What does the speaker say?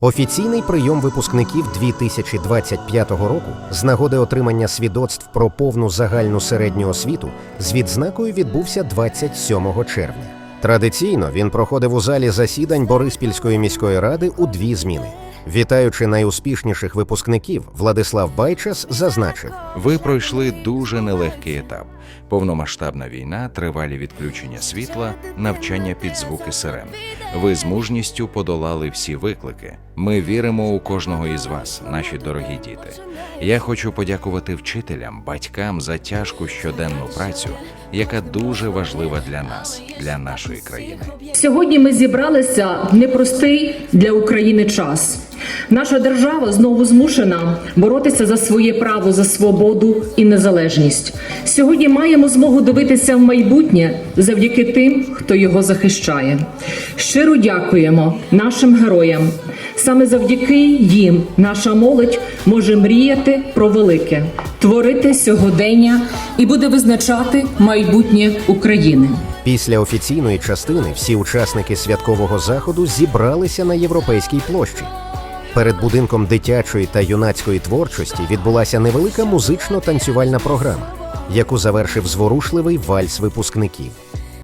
Офіційний прийом випускників 2025 року з нагоди отримання свідоцтв про повну загальну середню освіту з відзнакою відбувся 27 червня. Традиційно він проходив у залі засідань Бориспільської міської ради у дві зміни. Вітаючи найуспішніших випускників, Владислав Байчас зазначив: Ви пройшли дуже нелегкий етап: повномасштабна війна, тривалі відключення світла, навчання під звуки сирен. Ви з мужністю подолали всі виклики. Ми віримо у кожного із вас, наші дорогі діти. Я хочу подякувати вчителям, батькам за тяжку щоденну працю, яка дуже важлива для нас, для нашої країни. Сьогодні ми зібралися в непростий для України час. Наша держава знову змушена боротися за своє право, за свободу і незалежність. Сьогодні маємо змогу дивитися в майбутнє завдяки тим, хто його захищає. Щиро дякуємо нашим героям. Саме завдяки їм наша молодь може мріяти про велике, творити сьогодення і буде визначати майбутнє України. Після офіційної частини всі учасники святкового заходу зібралися на європейській площі. Перед будинком дитячої та юнацької творчості відбулася невелика музично-танцювальна програма, яку завершив зворушливий вальс випускників.